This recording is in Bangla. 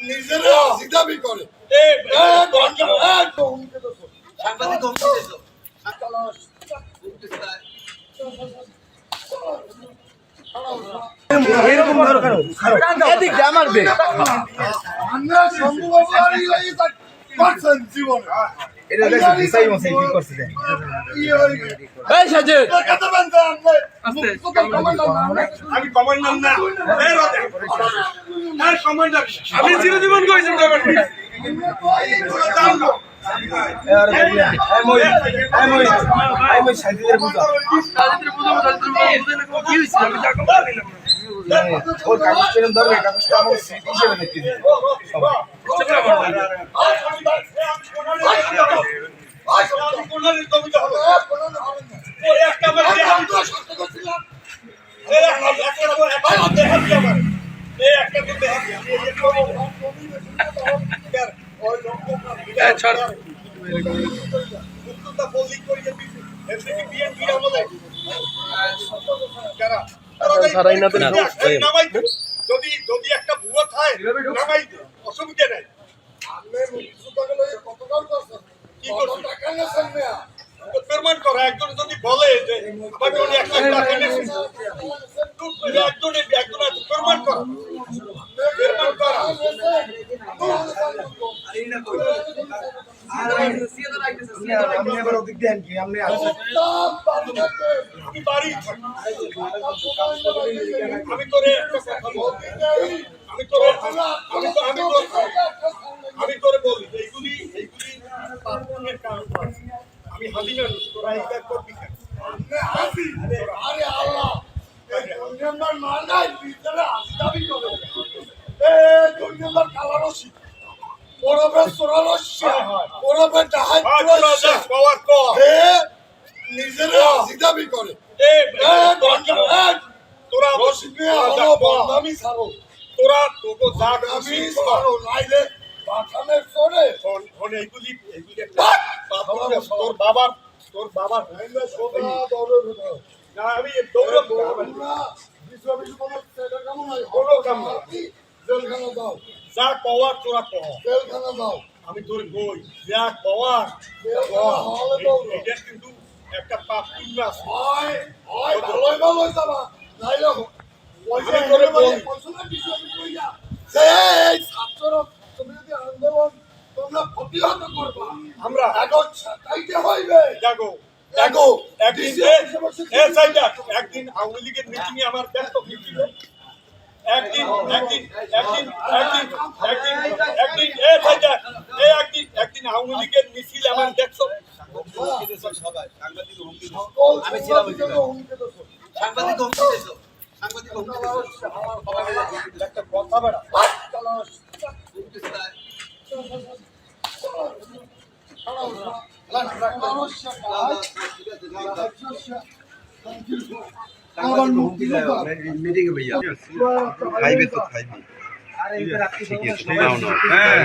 নিজেরা হাসি দাবি করে এ এ ঘণ্টা এ হুমকি দিছো সাংবাদিক হুমকি আমরা সম্ভব পারছেন জীবনে। এটা দেখো ভিসাই মশাই কি করছে ইয়ে এই সাজেদ! কত বন্ধ আপনি আমি কমান্ডার না বের হতে আর কমান্ডার। আমি চিরজীবন কইছি গভর্নমেন্ট আর দেখলে এই মই এই মই এই মই সাইদের বুঝা সাজিদের বুঝো সাজিদের বুঝো না কি হইছে আমি টাকা পাইলাম ওর কাগজ ধরবে কাগজটা আমার সিট হিসেবে দেখতে দিই সারাই না। যদি যদি একটা ভুয়া থাকে অসুবিধা নাই। পেমেন্ট করা একজন যদি বলে যে এক লাখ টাকা একজন একজন পেমেন্ট করা। পেমেন্ট করা। আমি তোরে। আমি তোরে আমি তো আমি তোর আমি তোরে বলি এইগুলি এইগুলি পাপনের নয়। আমি হাজি মানুষ তোরা এইটা করবি কেন? আরে আল্লাহ। এই নম্বর মার নাই হাসি দাবি করে। এ দুই নম্বর কালারসি ওরফে চোরালস্যা ওরফে ডাহাত আর তোরা চোরালস্যা যা পাওয়ার কর। হে নিজেরা হাসি দাবি করে। এ তোরা রসিকে হলো বদনামি ছাড়ো। তোরা তোকে যা আমি ছাড়ো নাইলে পাঠানের চড়ে শোন, শোন, এইগুলি এইগুলি তোর বাবার তোর বাবার না আমি বিশ্ব কোনো কাম না। জেলখানা দাও। যা পাওয়ার তোরা কহ জেলখানা দাও। আমি তোর বই। যা পাওয়ার দৌড়ো। এটা কিন্তু একটা পাপ পুণ্য আছে। হয় হয় ভালোই ভালোই যাবা। নাইলে পয়সা বলি। পয়সা কিছু আমি কই যা ছাত্র তুমি যদি আন্দোলন তোমরা প্রতিহত করবা আমরা কাগজ ছাটাইতে হইবে। জাগো দেখো একদিন একদিন আওয়ামী লীগের মিটিং এ আমার ব্যস্ত হয়েছিল একদিন একদিন একদিন একদিন একদিন একদিন এ সাইডা, এ একদিন একদিন আওয়ামী লীগের মিছিল আমার দেখছ। আমি ছিলাম সাংবাদিক হুমকি দিছো। সাংবাদিক হুমকি দিছো একটা কথা বেড়া মিটিং এ ভাইয়া খাইবে তো খাইবে ঠিক আছে হ্যাঁ